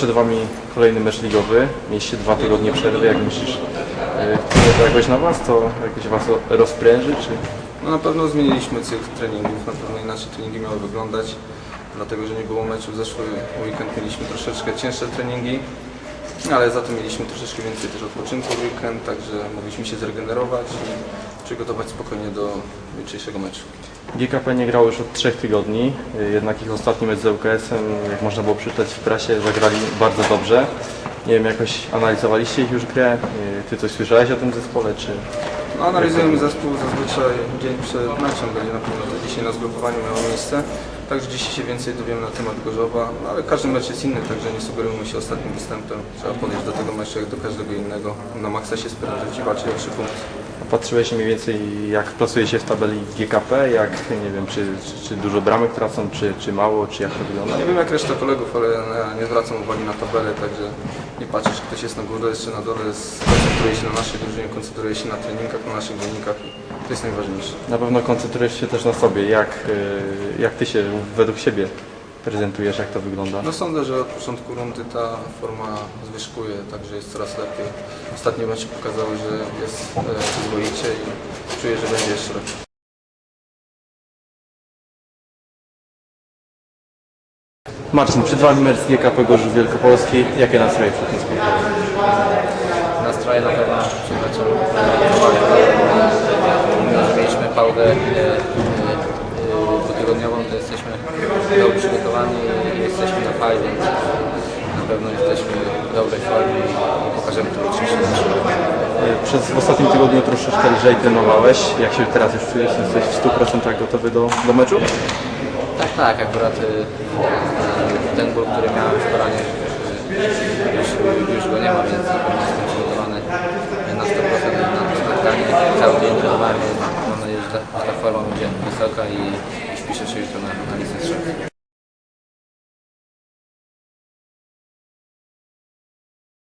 Przed Wami kolejny mecz ligowy. Mieliście dwa tygodnie przerwy. Jak myślisz, wpłynie to jakoś na Was? To jakoś Was rozpręży? Czy... No na pewno zmieniliśmy cykl treningów, na pewno inaczej treningi miały wyglądać, dlatego że nie było meczu. Zeszły weekend mieliśmy troszeczkę cięższe treningi, ale za to mieliśmy troszeczkę więcej też odpoczynku w weekend, także mogliśmy się zregenerować przygotować spokojnie do jutrzejszego meczu. GKP nie grał już od trzech tygodni, e, jednak ich ostatni mecz z ŁKS-em, jak można było przeczytać w prasie, zagrali bardzo dobrze. Nie wiem, jakoś analizowaliście ich już grę? E, Ty coś słyszałeś o tym zespole, czy... No, analizujemy zespół zazwyczaj dzień przed meczem, będzie na pewno to dzisiaj na zgrupowaniu miało miejsce. Także dzisiaj się więcej dowiemy na temat Gorzowa, no, ale każdy mecz jest inny, także nie sugerujmy się ostatnim występem. Trzeba podejść do tego meczu jak do każdego innego. Na maksa się sprężyć i walczyć o trzy punkty. Patrzyłeś mniej więcej, jak plasuje się w tabeli GKP, jak, nie wiem, czy, czy, czy dużo bramek tracą, czy, czy mało, czy jak to wygląda? Nie wiem jak reszta kolegów, ale ja nie zwracam uwagi na tabelę, także nie patrzę, czy ktoś jest na górze, czy na dole. Koncentruję się na naszej drużynie, koncentruję się na treningach, na naszych wynikach to jest najważniejsze. Na pewno koncentrujesz się też na sobie, jak, y, jak Ty się według siebie prezentujesz, jak to wygląda? No sądzę, że od początku rundy ta forma zwyżkuje, także jest coraz lepiej. Ostatnie mecze pokazały, że jest e, przyzwoicie i czuję, że będzie jeszcze lepiej. Marcin, przed Wami mecz z GKP Gorzów Wielkopolski. Jakie nastroje przed tym spotkaniem? nastroje na pewno przed meczem. Że mieliśmy pauzę e, dwutygodniową, to jesteśmy dobrze przygotowani i jesteśmy na fali, więc na pewno jesteśmy w dobrej formie i pokażemy to. Y, Przez w ostatnim tygodniu troszeczkę lżej trenowałeś. Jak się teraz już czujesz? Jesteś w 100% gotowy do, do meczu? Tak, tak, akurat e, e, ten ból, który miałem w kolanie, już, już go nie ma, więc jestem przygotowany na 100% na to spotkanie. Cały dzień trenowałem, więc mam nadzieję, że ta, ta forma będzie wysoka i, i wpiszę się jutro na, na listę strzałów.